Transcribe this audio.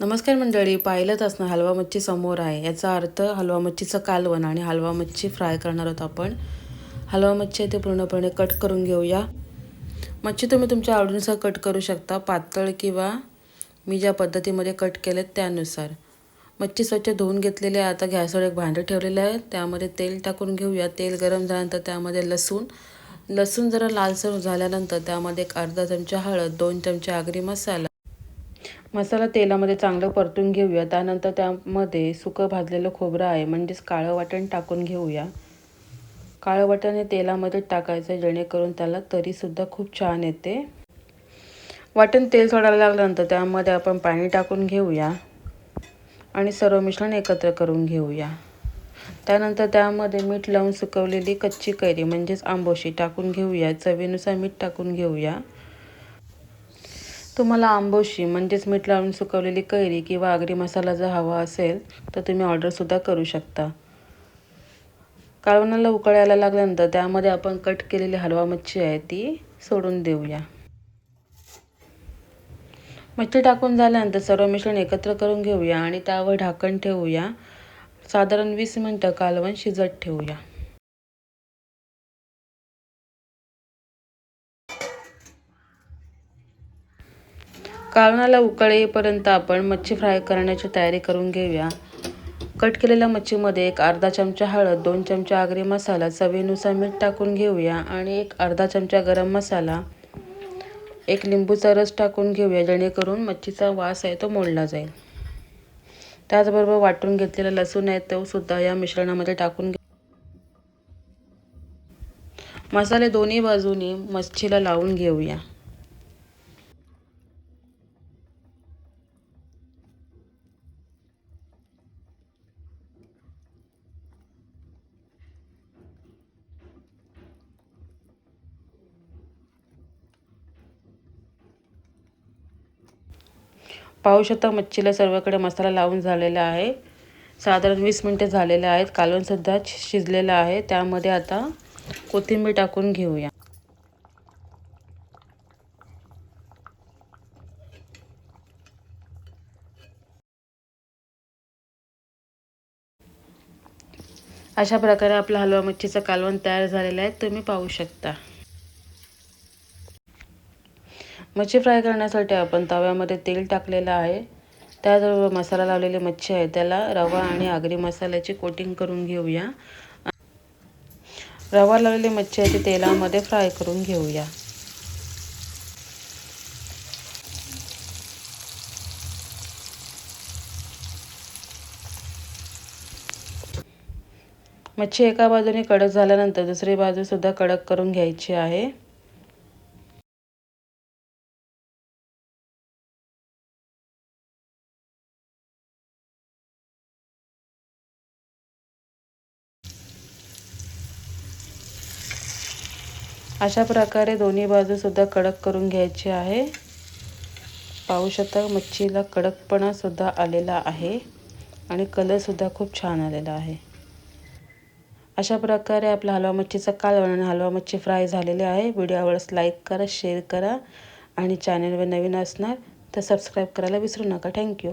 नमस्कार मंडळी पाहिलंच असणार हलवा मच्छी समोर आहे. याचा अर्थ हलवा मच्छीचं कालवण आणि हलवा मच्छी फ्राय करणार आहोत आपण. हलवा मच्छी आहे ते पूर्णपणे कट करून घेऊया. मच्छी तुम्ही तुमच्या आवडीनुसार कट करू शकता. पातळ किंवा मी ज्या पद्धतीमध्ये कट केले त्यानुसार. मच्छी स्वच्छ धुवून घेतलेली आहे. आता गॅसवर एक भांडं ठेवलेलं आहे. त्यामध्ये तेल टाकून घेऊया. तेल गरम झाल्यानंतर त्यामध्ये लसूण. लसूण जरा लालसर झाल्यानंतर त्यामध्ये एक अर्धा चमचा हळद दोन चमचे आगरी मसाला मसाला तेलामध्ये चांगलं परतून घेऊया. त्यानंतर त्यामध्ये सुकं भाजलेलं खोबरं आहे. म्हणजेच काळं वाटण टाकून घेऊया. काळं वाटण हे तेलामध्ये टाकायचं जेणेकरून त्याला तरीसुद्धा खूप छान येते. वाटण तेल सोडायला लागल्यानंतर त्यामध्ये आपण पाणी टाकून घेऊया आणि सर्व मिश्रण एकत्र करून घेऊया. त्यानंतर त्यामध्ये मीठ लावून सुकवलेली कच्ची कैरी म्हणजेच आंबोशी टाकून घेऊया. चवीनुसार मीठ टाकून घेऊया. तुम्हाला आंबोशी म्हणजेच मीठ लावून सुकवलेली कैरी किंवा आगरी मसाला जर हवा असेल तर तुम्ही ऑर्डरसुद्धा करू शकता. काळवणाला उकळायला लागल्यानंतर त्यामध्ये आपण कट केलेली हलवा मच्छी आहे ती सोडून देऊया. मच्छी टाकून झाल्यानंतर सर्व मिश्रण एकत्र करून घेऊया आणि त्यावर ढाकण ठेवूया. साधारण वीस मिनटं कालवण शिजत ठेवूया. काळणाला उकळ येईपर्यंत आपण मच्छी फ्राय करण्याची तयारी करून घेऊया. कट केलेल्या मच्छीमध्ये एक अर्धा चमचा हळद दोन चमचा आगरी मसाला चवीनुसार मीठ टाकून घेऊया आणि एक अर्धा चमचा गरम मसाला एक लिंबूचा रस टाकून घेऊया जेणेकरून मच्छीचा वास आहे तो मोडला जाईल. त्याचबरोबर वाटून घेतलेला लसूण आहे तो सुद्धा या मिश्रणामध्ये टाकून घे मसाले दोन्ही बाजूनी मच्छीला लावून घेऊया. पाहू शकता मच्छीला सर्वकडे मसाला लावून झालेला आहे. साधारण वीस मिनटे झालेले आहेत. कालवणसुद्धा शिजलेलं आहे. त्यामध्ये आता कोथिंबीर टाकून घेऊया. अशा प्रकारे आपला हलवा मच्छीचं कालवण तयार झालेलं आहे. तुम्ही पाहू शकता. मच्छी फ्राय करण्यासाठी आपण तव्यामध्ये तेल टाकलेलं आहे. त्याचबरोबर मसाला लावलेली मच्छी आहे. त्याला रवा आणि आगरी मसाल्याची कोटिंग करून घेऊया. रवा लावलेली मच्छी आहे ती तेलामध्ये फ्राय करून घेऊया. मच्छी एका बाजूने कडक झाल्यानंतर दुसरी बाजूसुद्धा कडक करून घ्यायची आहे. अशा प्रकारे दोन्ही बाजूसुद्धा कडक करून घ्यायची आहे. पाहू शकता मच्छीला कडकपणासुद्धा आलेला आहे आणि कलरसुद्धा खूप छान आलेला आहे. अशा प्रकारे आपला हलवा मच्छीचा कालवण आणि हलवा मच्छी फ्राय झालेले आहे. व्हिडिओ आवडस लाईक करा शेअर करा आणि चॅनलवर नवीन असणार तर सबस्क्राईब करायला विसरू नका. थँक्यू